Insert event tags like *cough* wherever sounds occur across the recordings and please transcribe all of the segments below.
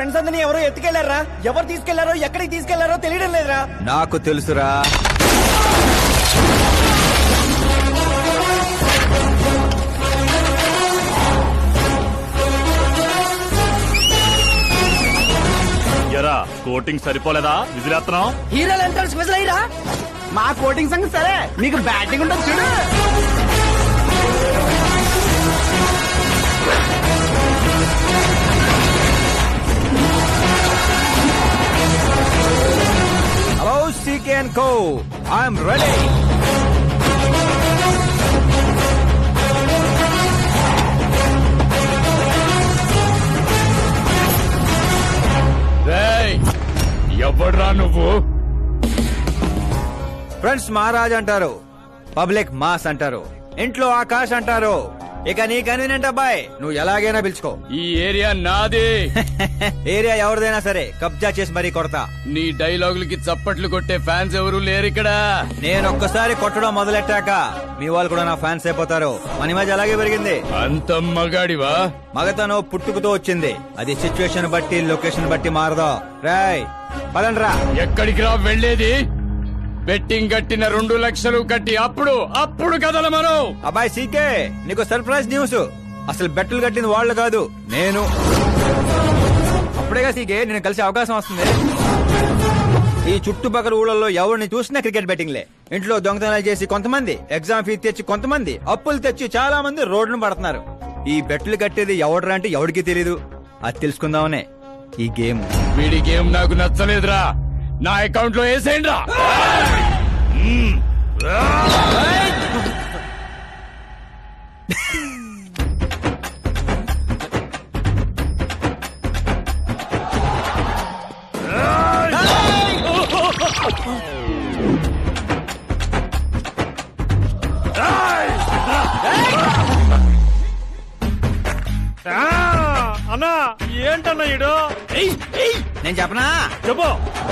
Friends అందరినీ ఎవరో ఎత్తుకెళ్ళారా? ఎవరు తీసుకెళ్ళారో ఎక్కడికి తీసుకెళ్ళారో తెలియడం లేదురా. నాకు తెలుసురా. ఎరా కోటింగ్ సరిపోలేదా? విజిలేస్తున్నాం హీరోలు ఎంత స్పెషల్ అయ్యరా మా కోటింగ్ సంగతి సరే. మీకు బ్యాటింగ్ ఉంటుంది చూడు. అండ్ కో ఐఎమ్ రెడీ ఎవడ్రా నువ్వు? ఫ్రెండ్స్ మహారాజ్ అంటారు. పబ్లిక్ మాస్ అంటారు. ఇంట్లో ఆకాష్ అంటారు. ఇక నీ కన్వీనియంట్ అబ్బాయి నువ్వు ఎలాగైనా పిలుచుకో. ఈ ఏరియా నాది. *laughs* ఏరియా ఎవరిదైనా సరే కబ్జా చేసి మరీ కొడతా. నీ డైలాగులకి చప్పట్లు కొట్టే ఫ్యాన్స్ ఎవరు లేరు ఇక్కడ. నేను ఒక్కసారి కొట్టడం మొదలెట్టాక మీ వాళ్ళు కూడా నా ఫ్యాన్స్ అయిపోతారు. మన మధ్య అలాగే పెరిగింది. అంత మగాడివా? మగతనం పుట్టుకతో వచ్చింది. అది సిచ్యువేషన్ బట్టి లొకేషన్ బట్టి మారదా. రాయ్ పదండ్రా. ఎక్కడికి రా వెళ్ళేది? బెట్టింగ్ కట్టిన రెండు లక్షలు కట్టి అప్పుడు అప్పుడు కదల మనం అబ్బాయి సీకే నీకు సర్ప్రైజ్ న్యూస్. అసలు బెట్టలు కట్టింది వాళ్ళు కాదు నేను. అప్పుడేగా సీకే నేను కలిసే అవకాశం వస్తుంది. ఈ చుట్టుపక్కల ఊళ్ళల్లో ఎవరిని చూసినా క్రికెట్ బెట్టింగ్లే. ఇంట్లో దొంగతనాలు చేసి కొంతమంది ఎగ్జామ్ ఫీజు తెచ్చి కొంతమంది అప్పులు తెచ్చి చాలా మంది రోడ్డును పడుతున్నారు. ఈ బెట్టలు కట్టేది ఎవడరా అంటే ఎవడికి తెలీదు. అది తెలుసుకుందామనే ఈ గేమ్. వీడి గేమ్ నాకు నచ్చలేదురా. నా అకౌంట్లో వేసేయండి రా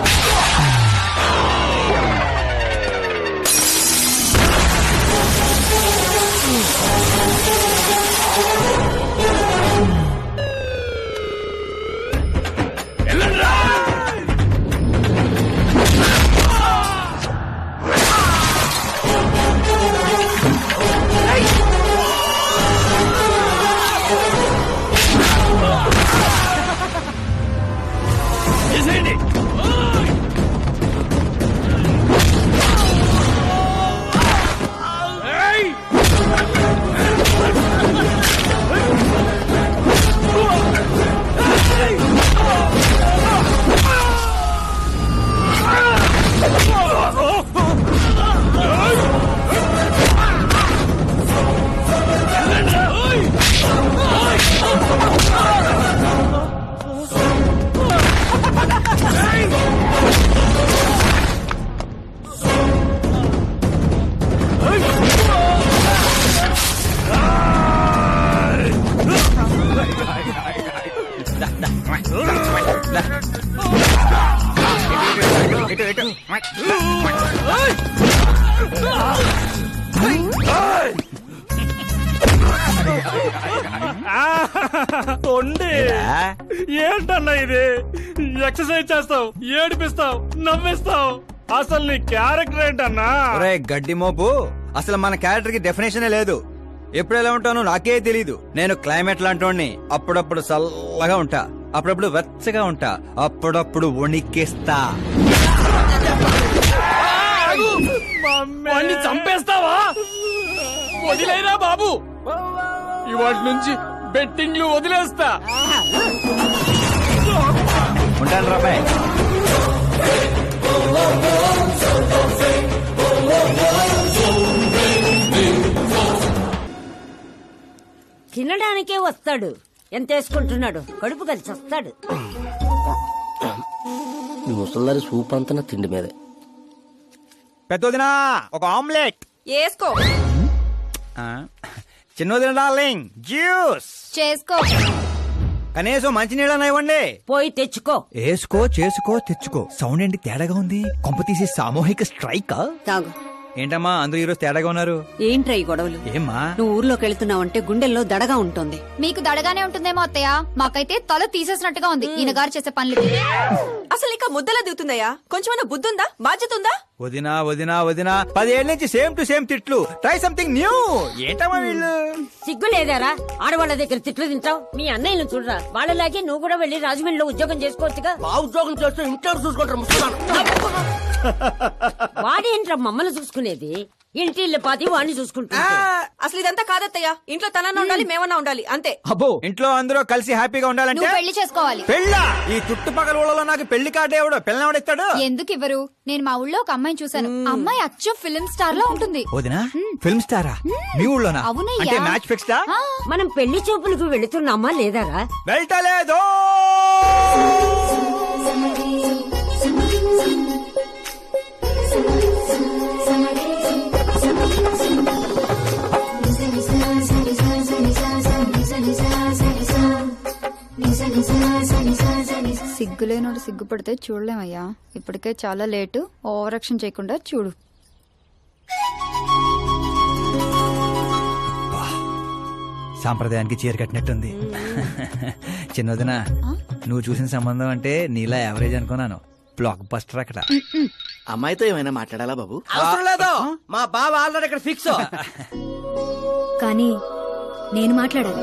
うん。తొండి? ఏంటన్నా ఇది? ఎక్సర్సైజ్ చేస్తావు ఏడిపిస్తావు నవ్విస్తావు. అసలు నీ క్యారెక్టర్ ఏంటన్నా? ఒరే గడ్డి మోపు అసలు మన క్యారెక్టర్కి డెఫినేషన్ లేదు. ఎప్పుడు ఎలా ఉంటానో నాకే తెలీదు. నేను క్లైమేట్ లాంటోడిని అప్పుడప్పుడు చల్లగా ఉంటా. అప్పుడప్పుడు వెచ్చగా ఉంటా. అప్పుడప్పుడు వణికేస్తా. చంపేస్తావా? వదిలేరా బాబు. ఇవాటి నుంచి బెట్టింగ్లు వదిలేస్తా. ఉంటాను రాబాయ్ తినడానికే వస్తాడు. ఎంత వేసుకుంటున్నాడు? కడుపు కలిసి వస్తాడు. ఈ ముసల్దారి సూప్ అంతా నా తిండి మీదే. పెద్దదినా ఒక ఆమ్లెట్. వేసుకో. చిన్నదిన డార్లింగ్ జ్యూస్. చేసుకో. కనీసం మంచినీళ్ళని ఇవ్వండి. పోయి తెచ్చుకో. వేసుకో చేసుకో తెచ్చుకో. సౌండ్ ఏంటి తేడాగా ఉంది? కొంప తీసి సామూహిక స్ట్రైక్? తాగు. ఏంటమ్మా అందరూ ఈరోజు తేడాగా ఉన్నారు? ఏంట్రా ఈ గొడవలు? ఏమ్మా? నువ్వు ఊర్లోకి వెళ్తున్నావంటే గుండెల్లో దడగా ఉంటుంది. మీకు దడగానే ఉంటుందేమో అత్తయ్య? మాకైతే తల తీసేసినట్టుగా ఉంది. ఈయన గారు చేసే పనులు అసలు ఇంకా ముద్దలా దిగుతుందయ్యా? కొంచెమైనా బుద్ధుందా? బాధ్యత ఉందా? వదినా వదినా వదినా. పదేళ్ళ నుంచి సేమ్ టు సేమ్ తిట్లు. ట్రై సంథింగ్ న్యూ ఏంటమ్మా వీళ్ళు? సిగ్గు లేదారా? ఆడవాళ్ళ దగ్గర తిట్లు తింటావు? మీ అన్నయ్యను చూడరా? వాళ్ళలాగే నువ్వు కూడా వెళ్ళి రాజమండ్రిలో ఉద్యోగం చేసుకోవచ్చుగా? మా ఉద్యోగం చేస్తూ ఇంట్లో చూసుకుంటారు. వాడేంట్రా మమ్మల్ని చూసుకునేది ఇంటి ఇల్లు పాతి వాడిని చూసుకుంటా అసలు ఇదంతా కాదత్తయ్యా ఇంట్లో తనన్నా ఉండాలి మేమన్నా ఉండాలి అంతే అబ్బో ఇంట్లో అందరూ కలిసి హ్యాపీగా ఉండాలంటే నువ్వు పెళ్ళి చేసుకోవాలి పెళ్ళా ఈ చుట్టుపక్కల ఊళ్ళలో నాకు పెళ్ళి కార్డు ఎవడు పెళ్ళి ఎవడిస్తాడు ఎందుకు ఇవ్వరు నేను మా ఊళ్ళో ఒక అమ్మాయిని చూశాను అమ్మాయి అచ్చు ఫిల్మ్ స్టార్లో ఉంటుంది వదినా ఫిల్మ్ స్టారా మీ ఊళ్ళోనా అవునయ్యా. అంటే మ్యాచ్ ఫిక్స్డా ఆ, మనం పెళ్ళి చూపులకు వెళుతున్నామా లేదారా వెళ్ళటలేదు సిగ్గులేనోడు సిగ్గుపడితే చూడలేమయ్యా. ఇప్పటికే చాలా లేటు. ఓవర్ యాక్షన్ చేయకుండా చూడు. సాంప్రదాయానికి చీర కట్టినట్టుంది. చిన్నదిన నువ్వు చూసిన సంబంధం అంటే నీలా యావరేజ్ అనుకున్నాను. బ్లాక్ బస్టర్ అక్కడ. అమ్మాయితో ఏమైనా మాట్లాడాలా బాబు? అవసరం లేదు. మా బావ ఆల్రెడీ ఇక్కడ ఫిక్స్ కానీ నేను మాట్లాడాలి.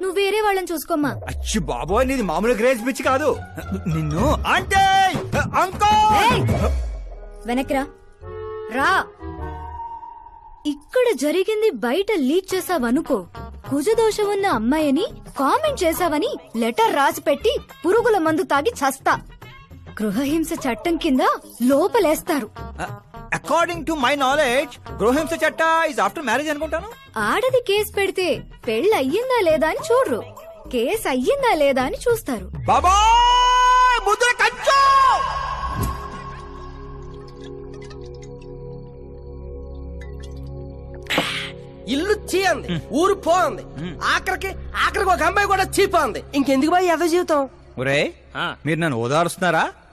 నువ్వు వేరే వాళ్ళని చూసుకోమ్మా. అచ్చి బాబోయ్ నీది మామూలు గ్రేజ్ పిచ్చి కాదు. నిన్ను అంటే! వెనక్రా రా. ఇక్కడ జరిగింది బయట లీక్ చేసావనుకో కుజదోషం ఉన్న అమ్మాయిని కామెంట్ చేశావని లెటర్ రాసి పెట్టి పురుగుల మందు తాగి చస్తా. గృహహింస చట్టం కింద లోపలేస్తారు. అకార్డింగ్ టు మై నాలెడ్జ్ గృహింస చట్ట ఇస్ ఆఫ్టర్ మ్యారేజ్ అనుకుంటాను. ఆడది కేసు పెడితే పెళ్ళి అయ్యిందా లేదా అని చూడరు. కేసు అయ్యిందా లేదా అని చూస్తారు. బాబోయ్ ముద్ర కంచు! ఇల్లు చీ అంది ఊరు పో అంది ఆఖరికి ఆఖరికి ఒక అమ్మాయి కూడా చీపోంది. ఇంకెందుకు బాయ్ ఎద జీవితం? ఒరే మీరు నన్ను ఓదారుస్తున్నారా?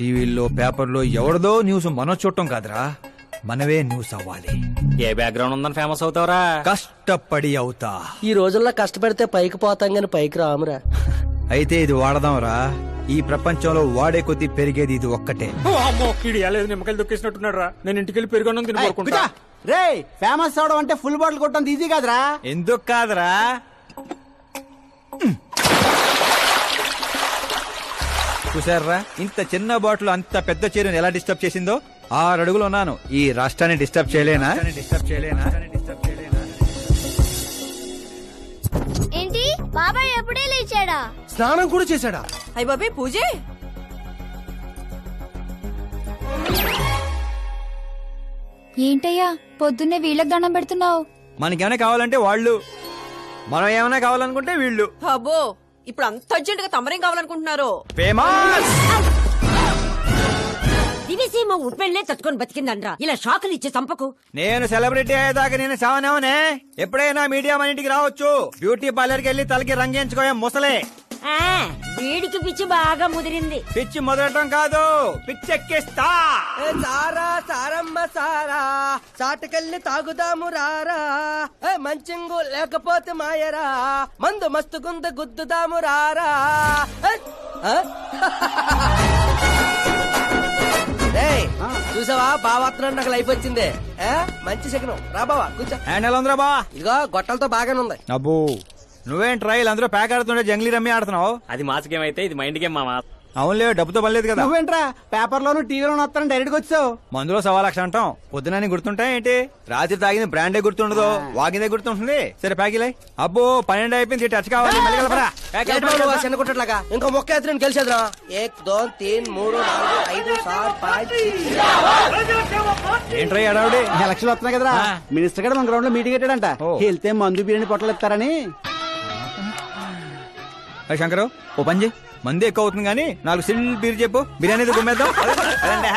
టీవీల్లో పేపర్లో ఎవరిదో న్యూస్ మనం చూడటం కాదురా. మనవే న్యూస్ అవ్వాలి. ఏ బ్యాక్గ్రౌండ్ ఉందని ఫేమస్ అవుతావరా? కష్టపడి అవుతా. ఈ రోజుల్లో కష్టపడితే పైకి పోతాం గాని పైకి రామురా. అయితే ఇది వాడదాంరా. ఈ ప్రపంచంలో వాడే కొద్దీ పెరిగేది ఇది ఒక్కటే. లేదు నిమ్మకాయలు దొక్కేసినట్టున్నాడు రా నేను ఇంటికి వెళ్ళి కోరుకుంటా రే ఫేమస్ అవడం అంటే ఫుల్ బాటిల్ కొట్టడం ఈజీ కాదురా. ఎందుకు కాదురా? చూసారా ఇంత చిన్న బాటిల్ అంత పెద్ద చీరను ఎలా డిస్టర్బ్ చేసిందో? ఆరు అడుగులు ఉన్నాను. ఈ రాష్ట్రాన్ని డిస్టర్బ్ చేయలేనా? డిస్టర్బ్ చేయలేనా? ఏంటి? బాబాయ్ ఎప్పుడే లేచాడా? స్నానం కూడా చేశాడా? అయ్య బాబే పూజే? ఏంటయ్యా పొద్దున్నే వీళ్ళకి దండం పెడుతున్నావు? మనకేమైనా కావాలంటే వాళ్ళు. మనం ఏమైనా కావాలనుకుంటే వీళ్ళు. అబ్బో ఇప్పుడు అంత అర్జెంట్గా తమరేం కావాలనుకుంటున్నారు? ఫేమస్! దివిసీమ ఉప్పెళ్ళే తట్టుకొని బతికిందనరా ఇలా షాకులు ఇచ్చే చంపకు నేను సెలబ్రిటీ అయ్యేదాకా నేను సావనేవనే ఎప్పుడైనా మీడియా మన ఇంటికి రావచ్చు. బ్యూటీ పార్లర్కి వెళ్ళి తలకి రంగేయించుకోయా ముసలే. ఆ, వీడికి పిచ్చి బాగా ముదిరింది. పిచ్చి మొదలటం కాదు పిచ్చెక్కిస్తా. ఏ సారా సారమ్మ సారా చాటుకెళ్ళి తాగుదాము రారా. ఏ మంచింగు లేకపోతే మాయరా మందు మస్తు గుంద గుద్దుదాము రారా. ఏ, ఆ? *laughs* ఏయ్, చూసావా? బావాత్రం నాకు లైఫ్ వచ్చింది. ఏ, మంచి శకనం. రా బావా కూర్చో. హ్యాండ్ ఎలా ఉందిరా బా ఇదిగో గొట్టలతో బాగానే ఉంది అబ్బో. నువ్వేం ట్రైల్ అందరూ ప్యాక్ ఆడుతుండే జంగ్లీ రమ్మి ఆడుతున్నావు? అది మాస్ గేమ్ అయితే ఇది మైండ్ గేమ్ మామా. అవునులే డబ్బుతో పనిలేదు కదా. నువ్వేంట్రా పేపర్ లోను టీవీలోను వస్తాను డైరెక్ట్గా వచ్చావు. మందులో సవా లక్ష అంటాం. పొద్దునని గుర్తుంటాయి ఏంటి? రాత్రి తాగింది బ్రాండే గుర్తుండదు. వాగిందే గుర్తుంటుంది? సరే ప్యాకిలే అబ్బో పన్నెండు అయిపోయింది టచ్ కావాలి. మళ్ళీ కలపరా. ప్యాక్ ఏంటి అయిపోయింది. బాబు, చిన్న కుట్టట్లాగా ఇంకో మొక్క ఎత్తుని గెలిచేద్దాం ఏక్ దో తీన్ మూడు నాలుగు ఐదు సార్ పాంచ్. ఏంట్రా వస్తున్నాయి కదరా. మినిస్టర్ గారు మన గ్రౌండ్లో మీటింగ్ పెట్టాడంట. ఓ. వెళ్తే మందు బిర్యానీ పొట్టలు ఇస్తారని. శంకరు ఓ పని చేయి మంది ఎక్కువ అవుతుంది కానీ నాలుగు సిల్ బీర్ చెప్పు. బిర్యానీ గుమ్మేద్దాం.